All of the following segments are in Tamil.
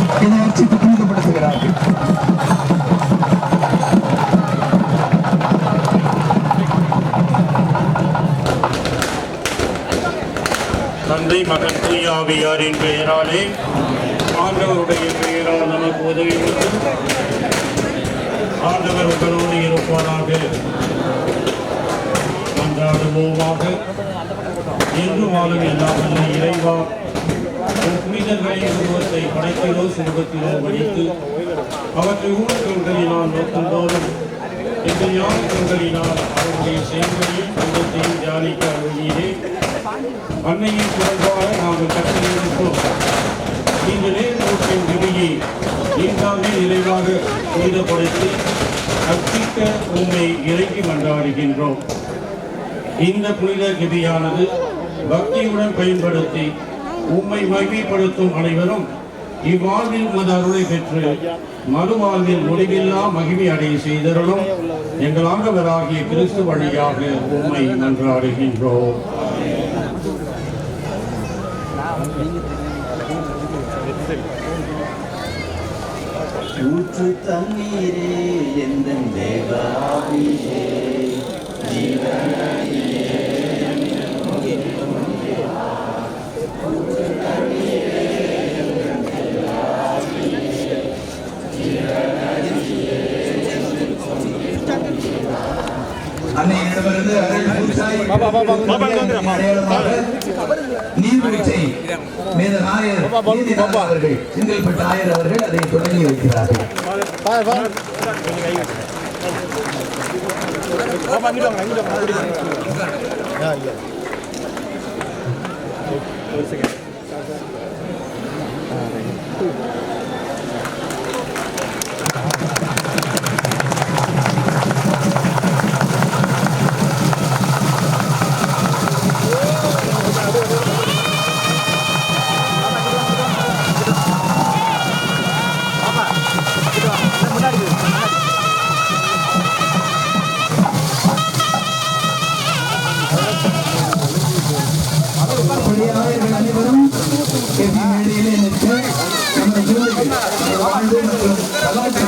இதை தந்தை மகன் தூயாவியாரின் பெயராலே ஆண்டவருடைய பெயரால் நமக்கு உதவி ஆண்டவர் உங்களோடு இருப்பாராக. கொண்டாடுவோமாக என்று வாழும் எல்லா இறைவா. புனித புனிதர்களின் படைத்திலோ சுருவத்திலோ வடித்து அவற்றை ஊழல்களினால் நோக்கும் போதும் இந்த யானைகளினால் அவருடைய செயல்களையும் குடும்பத்தையும் தியானிக்க அருளியே அன்னையின் குறைவாக நாங்கள் கற்றுக்கொண்டோம் இந்த நேர்நோக்கின் விதியை நீங்காமே நிறைவாக புனிதப்படுத்தி கற்பிக்க உண்மை இறக்கி கொண்டாடுகின்றோம் இந்த புனித கிதியானது பக்தியுடன் பயன்படுத்தி உம்மை மகிமைப்படுத்தும் அனைவரும் இவ்வாழ்வில் உமது அருளை பெற்று மறுவாழ்வில் முடிவில்லா மகிமை அடைய செய்தருளும் எங்கள் ஆண்டவராகிய கிறிஸ்து வழியாக உண்மை நன்றாடுகின்றோம். ஊற்று தண்ணீரே எந்த தேவாவியே அன்னையிடமிருந்து நீர்வீழ்ச்சை மேத நாயர் நீதிநாதன் அவர்கள் செங்கல்பட்டு ஆயர் அவர்கள் அதை தொடங்கி வைக்கிறார்கள். அப்படியே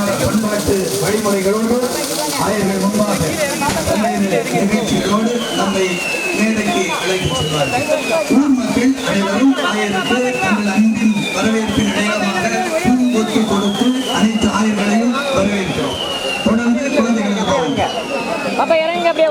பண்பாட்டு பண்பாட்டு வழிமுறைகளோடு ஆயர்கள் முன்பாக நிகழ்ச்சிகளோடு நம்மை மேடைக்கு அழைத்து செல்வார்கள். ஊர் மக்கள் அனைவரும் ஆயருக்கு தங்கள் அன்பின் வரவேற்பின் அடையாளமாக பூங்கொத்து கொடுத்து அனைத்து ஆயர்களையும் வரவேற்கிறோம். தொடர்ந்து குழந்தைகளுக்கு பாப்பா இறங்க அப்படியே